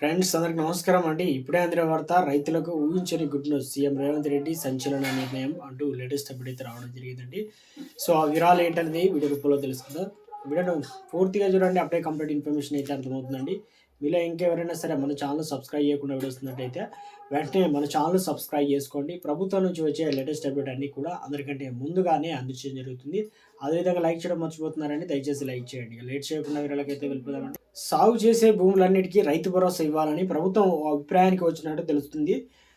Friends అందరికి నమస్కారం అండి. ఇప్పుడే అందిన వార్త రైతులకు ఊహించని good news CM Revanth Reddy సంచలన నిర్ణయం అంటూ లేటెస్ట్ అప్డేట్ రావడం జరిగిందండి. సో ఆ వివరాలు ఏంటనేది వీడియో రూపంలో తెలుసుకుందాం. వీడియోను పూర్తిగా చూడండి అప్పుడే కంప్లీట్ ఇన్ఫర్మేషన్ అయితే అర్థమవుతుందండి. మీలో ఇంకెవరైనా సరే మన ఛానల్ సబ్స్క్రైబ్ చేయకుండా వీడియోస్తున్నట్టయితే వెంటనే మన ఛానల్ సబ్స్క్రైబ్ చేసుకోండి. ప్రభుత్వం నుంచి వచ్చే లేటెస్ట్ అప్డేట్ అన్ని కూడా అందరికంటే ముందుగానే అందించడం జరుగుతుంది. అదేవిధంగా లైక్ చేయడం మర్చిపోతున్నారని దయచేసి లైక్ చేయండి. లేట్ చేయకుండా వీళ్ళకైతే వెళ్ళిపోదామండి. సాగు చేసే భూములన్నిటికీ రైతు భరోసా ఇవ్వాలని ప్రభుత్వం అభిప్రాయానికి వచ్చినట్టు తెలుస్తుంది.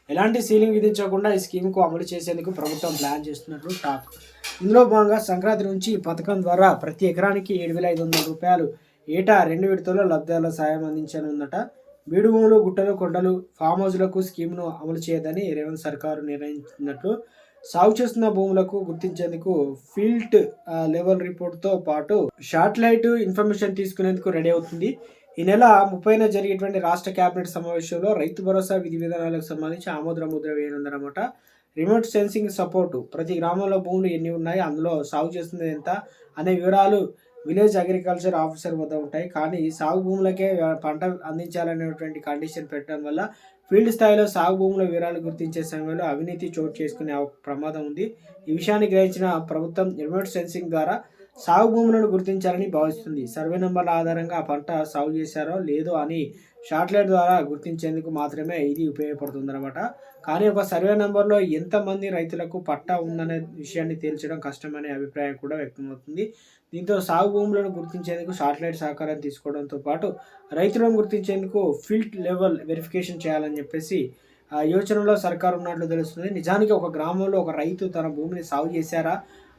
ఎలాంటి సీలింగ్ విధించకుండా ఈ స్కీమ్కు అమలు చేసేందుకు ప్రభుత్వం ప్లాన్ చేస్తున్నట్లు టాక్ ఇందులో భాగంగా సంక్రాంతి నుంచి ఈ పథకం ద్వారా ప్రతి ఎకరానికి ఏడు వేల ఐదు వందల రూపాయలు ఏటా రెండు విడతల్లో లబ్ధిదారుల సాయం అందించనుందట. బీడు భూములు గుట్టలు కొండలు ఫామ్ హౌస్లకు స్కీమ్ను అమలు చేయదని రేవంత్ సర్కారు నిర్ణయించినట్లు సాగు చేస్తున్న భూములకు గుర్తించేందుకు ఫీల్డ్ లెవెల్ రిపోర్ట్తో పాటు శాటిలైట్ ఇన్ఫర్మేషన్ తీసుకునేందుకు రెడీ అవుతుంది. ఈ నెల ముప్పైన జరిగేటువంటి రాష్ట్ర కేబినెట్ సమావేశంలో రైతు భరోసా విధి విధానాలకు సంబంధించి ఆమోద ముద్ర వేయనుందన్నమాట. Remote sensing support. ప్రతి గ్రామంలో భూములు ఎన్ని ఉన్నాయి అందులో సాగు చేస్తుంది ఎంత అనే వివరాలు విలేజ్ అగ్రికల్చర్ ఆఫీసర్ వద్ద ఉంటాయి. కానీ సాగు భూములకే పంట అందించాలనేటువంటి కండిషన్ పెట్టడం వల్ల ఫీల్డ్ స్థాయిలో సాగు భూముల వివరాలు గుర్తించే సమయంలో అవినీతి చోటు చేసుకునే ప్రమాదం ఉంది. ఈ విషయాన్ని గ్రహించిన ప్రభుత్వం రిమోట్ సెన్సింగ్ ద్వారా సాగు భూములను గుర్తించాలని భావిస్తుంది. సర్వే నెంబర్ల ఆధారంగా ఆ పంట సాగు చేశారో లేదో అని షార్ట్లైట్ ద్వారా గుర్తించేందుకు మాత్రమే ఇది ఉపయోగపడుతుందన్నమాట. కానీ ఒక సర్వే నెంబర్లో ఎంతమంది రైతులకు పట్టా ఉందనే విషయాన్ని తేల్చడం కష్టమనే అభిప్రాయం కూడా వ్యక్తమవుతుంది. దీంతో సాగు భూములను గుర్తించేందుకు శాటిలైట్ సహకారం తీసుకోవడంతో పాటు రైతులను గుర్తించేందుకు ఫీల్డ్ లెవెల్ వెరిఫికేషన్ చేయాలని చెప్పేసి ఆ యోచనలో సర్కారు ఉన్నట్లు తెలుస్తుంది. నిజానికి ఒక గ్రామంలో ఒక రైతు తన భూమిని సాగు చేశారా?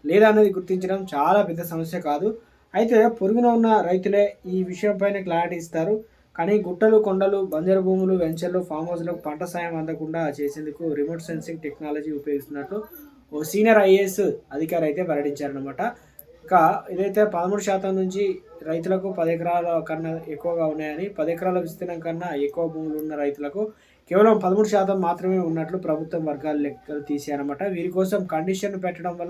లేదా అనేది గుర్తించడం చాలా పెద్ద సమస్య కాదు. అయితే పొరుగున ఉన్న రైతులే ఈ విషయంపైన క్లారిటీ ఇస్తారు. కానీ గుట్టలు కొండలు బంజరు భూములు వెంచర్లు ఫామ్ హౌస్లకు పంట సాయం అందకుండా చేసేందుకు రిమోట్ సెన్సింగ్ టెక్నాలజీ ఉపయోగిస్తున్నట్లు ఓ సీనియర్ ఐఏఎస్ అధికారి అయితే వెల్లడించారనమాట ఇంకా ఇదైతే పదమూడు శాతం నుంచి రైతులకు పది ఎకరాల కన్నా ఎక్కువగా ఉన్నాయని పది ఎకరాల విస్తీర్ణం కన్నా ఎక్కువ భూములు ఉన్న రైతులకు కేవలం పదమూడు శాతం మాత్రమే ఉన్నట్లు ప్రభుత్వం వర్గాలు లెక్కలు తీసాయన్నమాట వీరి కోసం కండిషన్ పెట్టడం వల్ల